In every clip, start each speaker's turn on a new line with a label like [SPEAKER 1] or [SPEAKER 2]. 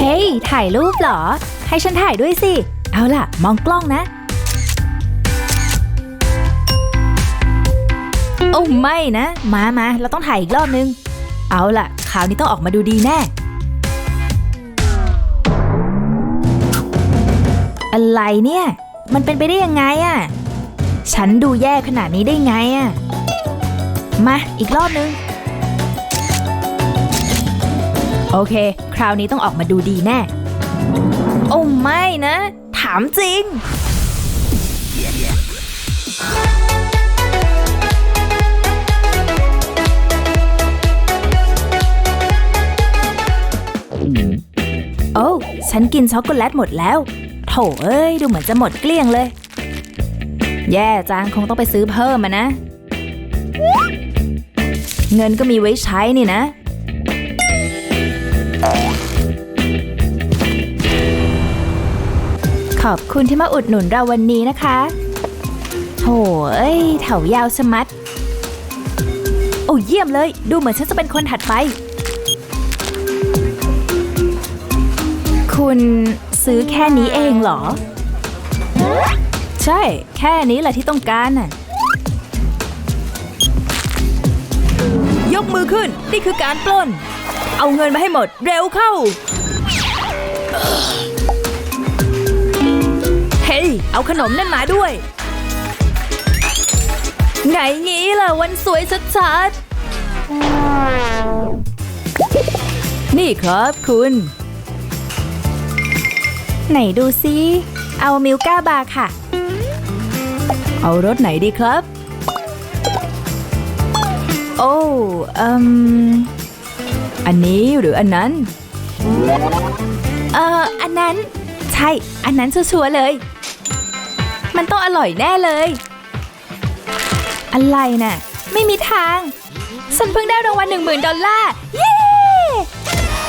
[SPEAKER 1] เฮ้ย ถ่ายรูปเหรอ ให้ฉันถ่ายด้วยสิ เอาล่ะ มองกล้องนะ โอ้ไม่นะ มามาเราต้องถ่ายอีกรอบนึง เอาล่ะ คราวนี้ต้องออกมาดูดีแน่ อะไรเนี่ย มันเป็นไปได้ยังไงอะฉันดูแย่ขนาดนี้ได้ไงอะมาอีกรอบนึง โอเค คราวนี้ต้องออกมาดูดีแน่ โอ้ไม่นะ ถามจริง โอ้ ฉันกินช็อกโกแลตหมดแล้ว โถเอ้ย ดูเหมือนจะหมดเกลี้ยงเลย แย่จังคงต้องไปซื้อเพิ่มมานะ เงินก็มีไว้ใช้นี่นะ ขอบคุณที่มาอุดหนุนเราวันนี้นะคะโถเอ้ยแถวยาวชะมัด โอ้เยี่ยมเลย ดูเหมือนฉันจะเป็นคนถัดไป คุณซื้อแค่นี้เองเหรอ ใช่ แค่นี้แหละที่ต้องการน่ะ ยกมือขึ้น นี่คือการปล้น เอาเงินมาให้หมด เร็วเข้า ฮ้ย เอาขนมนั่นมาด้วย ไงงี้ล่ะวันสวยชัดๆ นี่ครับคุณ ไหนดูซิเอามิลก้าบาร์ค่ะ เอารสไหนดีครับ โอ้เอืมอันนี้หรืออันนั้น เอ่อ อันนั้น ใช่ อันนั้นชัวร์ๆเลย มันต้องอร่อยแน่เลย อะไรน่ะ ไม่มีทาง ฉันเพิ่งได้รางวัลหนึ่งหมื่นดอลลาร์ เย้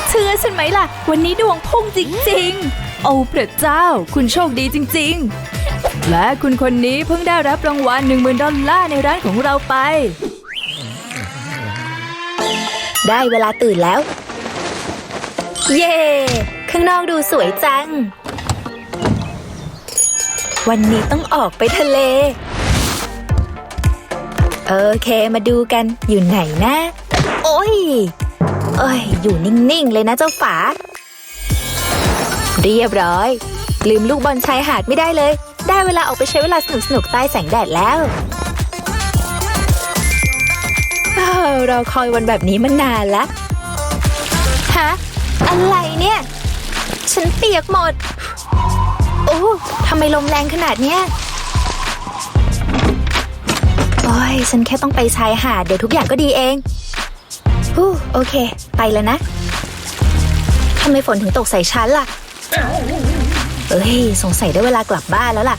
[SPEAKER 1] เชื่อฉันไหมล่ะ วันนี้ดวงพุ่งจริงๆ โอ้พระเจ้า คุณโชคดีจริง ๆ และคุณคนนี้เพิ่งได้รับรางวัลหนึ่งหมื่นดอลลาร์ในร้านของเราไป ได้เวลาตื่นแล้ว เย่ข้างนอกดูสวยจัง วันนี้ต้องออกไปทะเล โอเคมาดูกันอยู่ไหนนะ โอ้ยเอ้ย อยู่นิ่ง ๆ เลยนะเจ้าฝา เรียบร้อย ลืมลูกบอลชายหาดไม่ได้เลย ได้เวลาออกไปใช้เวลาสนุก ๆ ใต้แสงแดดแล้วเราคอยวันแบบนี้มานานละฮะ อะไรเนี่ย ฉันเปียกหมด โอ้ทำไมลมแรงขนาดเนี้ยโอ้ยฉันแค่ต้องไปชายหาดเดี๋ยวทุกอย่างก็ดีเองฮู้โอเค ไปแล้วนะทำไมฝนถึงตกใส่ฉันล่ะเอ้ย สงสัยได้เวลากลับบ้านแล้วล่ะ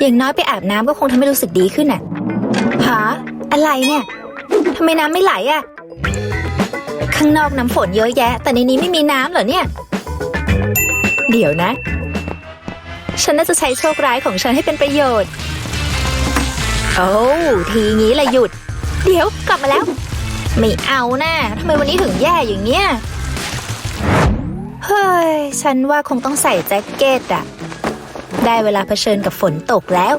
[SPEAKER 1] อย่างน้อยไปอาบน้ำก็คงทำให้รู้สึกดีขึ้นน่ะหาอะไรเนี่ยทำไมน้ำไม่ไหลอะ ข้างนอกน้ำฝนเยอะแยะ แต่ในนี้ไม่มีน้ำเหรอเนี่ย เดี๋ยวนะ ฉันน่าจะใช้โชคร้ายของฉันให้เป็นประโยชน์ โอ้ทีงี้ละหยุด เดี๋ยวกลับมาแล้ว ไม่เอานะทำไมวันนี้ถึงแย่อย่างเงี้ยเฮ้ย ฉันว่าคงต้องใส่แจ็คเก็ตอะได้เวลาเผชิญกับฝนตกแล้ว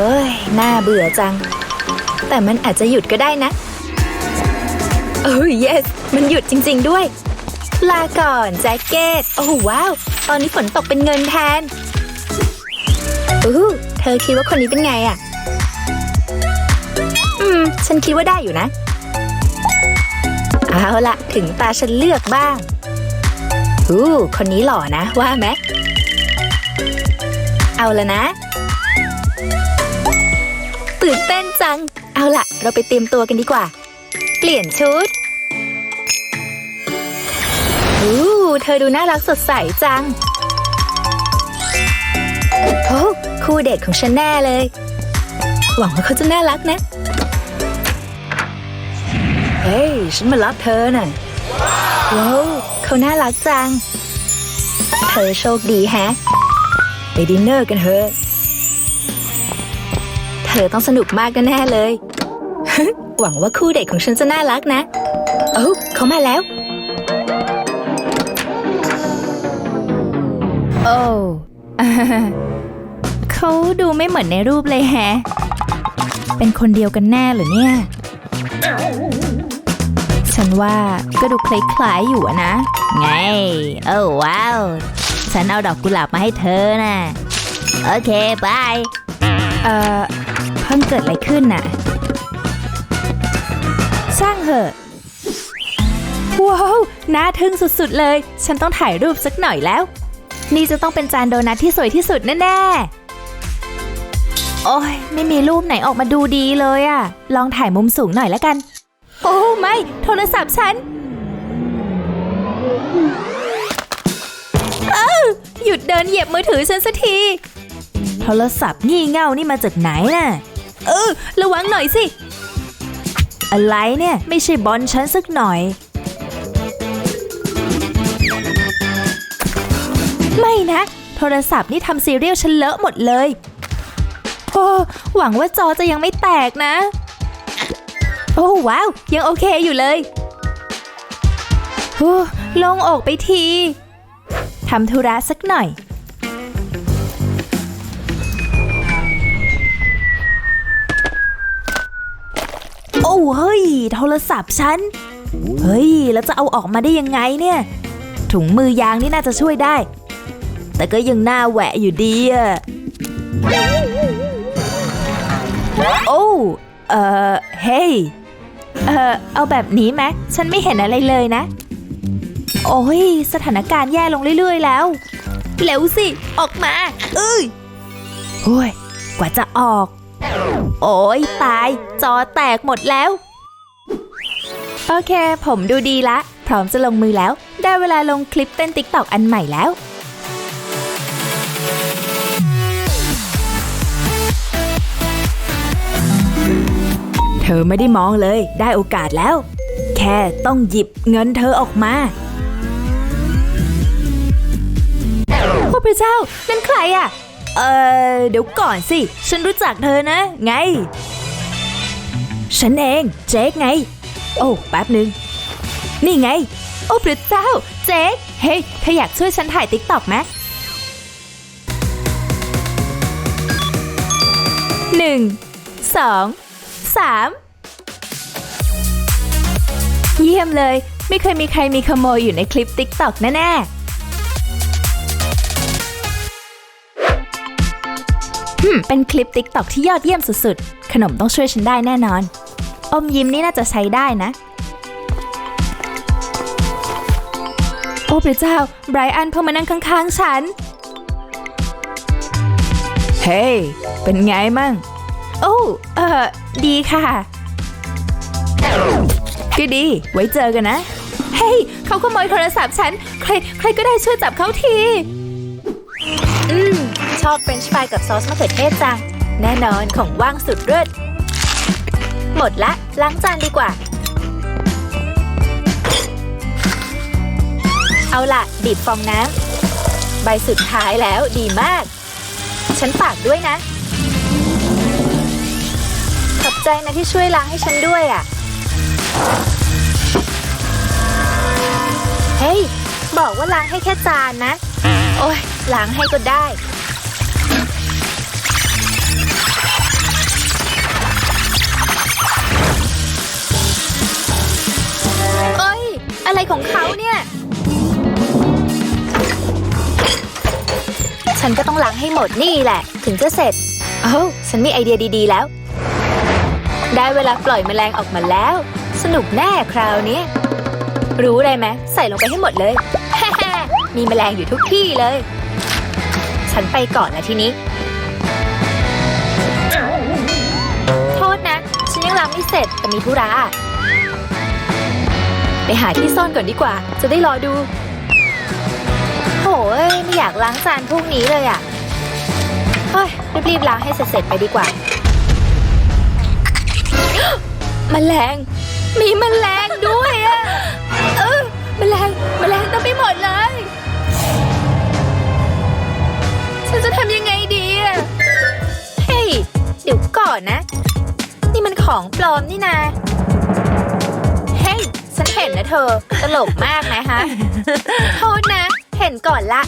[SPEAKER 1] เอ้ย น่าเบื่อจัง แต่มันอาจจะหยุดก็ได้นะโอ้ย yes มันหยุดจริง ๆด้วย ลาก่อนแจ็คเก็ต โอ้ว้าว ตอนนี้ฝนตกเป็นเงินแทนอู้เธอคิดว่าคนนี้เป็นไงอะอืม ฉันคิดว่าได้อยู่นะ เอาละถึงตาฉันเลือกบ้างอู้คนนี้หล่อนะ ว่าไหมเอาละนะ ตื่นเต้นจัง เอาละเราไปเตรียมตัวกันดีกว่า เปลี่ยนชุดอู้เธอดูน่ารักสดใสจังโอ้คู่เดทของฉันแน่เลย หวังว่าเขาจะน่ารักนะ เฮ้ย ฉันมารับเธอน่ะว้าวเขาน่ารักจัง เธอโชคดีแฮะ ไปดินเนอร์กันเถอะ เเธอต้องสนุกมากแน่ๆเลย หวังว่าคู่เดทของฉันจะน่ารักนะ เอ้าเขามาแล้ว
[SPEAKER 2] โอ้เขาดูไม่เหมือนในรูปเลยแฮะ เป็นคนเดียวกันแน่เหรอเนี่ย ฉันว่าก็ดูคล้ายๆอยู่อะนะ ไง โอ้ว้าว ฉันเอาดอกกุหลาบมาให้เธอน่ะ โอเคบาย เอ่อเพิ่งเกิดอะไรขึ้นน่ะ ช่างเหอะ ว้าว น่าทึ่งสุดๆเลย ฉันต้องถ่ายรูปสักหน่อยแล้ว นี่จะต้องเป็นจานโดนัทที่สวยที่สุดแน่ๆ โอ้ย ไม่มีรูปไหนออกมาดูดีเลยอะลองถ่ายมุมสูงหน่อยแล้วกัน โอ้ไม่ โทรศัพท์ฉันเอ้าหยุดเดินเหยียบมือถือฉันสักที โทรศัพท์งี่เง่านี่มาจากไหนน่ะ เออ ระวังหน่อยสิ อะไรเนี่ย ไม่ใช่บอลฉันสักหน่อย ไม่นะ โทรศัพท์นี่ทำซีเรียลฉันเลอะหมดเลยโอ้หวังว่าจอจะยังไม่แตกนะ โอ้ว้าว ยังโอเคอยู่เลยโอ้ลงอกไปทีทำธุระสักหน่อย เฮ้ย โทรศัพท์ฉัน เฮ้ย แล้วจะเอาออกมาได้ยังไงเนี่ย ถุงมือยางนี่น่าจะช่วยได้ แต่ก็ยังหน้าแหวะอยู่ดีอะโอ้เอ่อเฮ้ยเอ่อเอาแบบนี้ไหมฉันไม่เห็นอะไรเลยนะ โอ้ย สถานการณ์แย่ลงเรื่อย ๆ แล้ว เร็วสิ ออกมา เอ้ยโอ้ย กว่าจะออก โอ้ยตาย จอแตกหมดแล้ว โอเค ผมดูดีละ พร้อมจะลงมือแล้ว ได้เวลาลงคลิปเต้นติ๊กตอกอันใหม่แล้วเธอไม่ได้มองเลย ได้โอกาสแล้ว แค่ต้องหยิบเงินเธอออกมาพระเจ้านั่นใครอะ เออเดี๋ยวก่อนสิ ฉันรู้จักเธอนะ ไง ฉันเอง เจ๊กไง โอ้แป๊บหนึ่ง นี่ไง โอ้พระเจ้า เจ๊กเฮ้ยเธออยากช่วยฉันถ่ายติ๊กต็อกไหมหนึ่งสองสามเยี่ยมเลย ไม่เคยมีใครมีขโมยอยู่ในคลิปติ๊กต็อกแน่ๆ ฮึมเป็นคลิปติ๊กต็อกที่ยอดเยี่ยมสุดๆ ขนมต้องช่วยฉันได้แน่นอน อมยิ้มนี่น่าจะใช้ได้นะ โอ้พระเจ้า ไบรอันเพิ่งมานั่งข้างๆฉัน เฮ้ยเป็นไงมั่ง โอ้ เออดีค่ะ ก็ดี ไว้เจอกันนะ เฮ้ย เขาขโมยโทรศัพท์ฉัน ใคร ใครก็ได้ช่วยจับเขาที
[SPEAKER 1] อืม อบเฟรนช์ฟรายกับซอสมะเขือเทศจัง แน่นอนของว่างสุดเลิศหมดละ ล้างจานดีกว่า เอาล่ะ บีบฟองน้ำ ใบสุดท้ายแล้วดีมาก ฉันฝากด้วยนะ ขอบใจนะที่ช่วยล้างให้ฉันด้วยอะ เฮ้ย บอกว่าล้างให้แค่จานนะ โอ้ยล้างให้ก็ได้ อะไรของเขาเนี่ย ฉันก็ต้องล้างให้หมดนี่แหละ ถึงจะเสร็จเอ้าฉันมีไอเดียดีๆแล้ว ได้เวลาปล่อยแมลงออกมาแล้ว สนุกแน่คราวนี้ รู้อะไรไหมใส่ลงไปให้หมดเลย มีแมลงอยู่ทุกที่เลย ฉันไปก่อนนะทีนี้โทษนะ ฉันยังล้างไม่เสร็จแต่มีธุระ ไปหาที่ซ่อนก่อนดีกว่า จะได้รอดู โหยไม่อยากล้างจานพวกนี้เลยอะ่ะเฮ้ยรีบๆล้างให้เสร็จๆไปดีกว่า แมลง มีแมลงด้วยอะ่ะเออแมลงแมลงเต็มไปหมดเลย ฉันจะทำยังไงดีอะเฮ้ยเดี๋ยวก่อนนะ นี่มันของปลอมนี่นา เห็นนะเธอ ตลกมากนะฮะ โทษนะ เห็นก่อนละ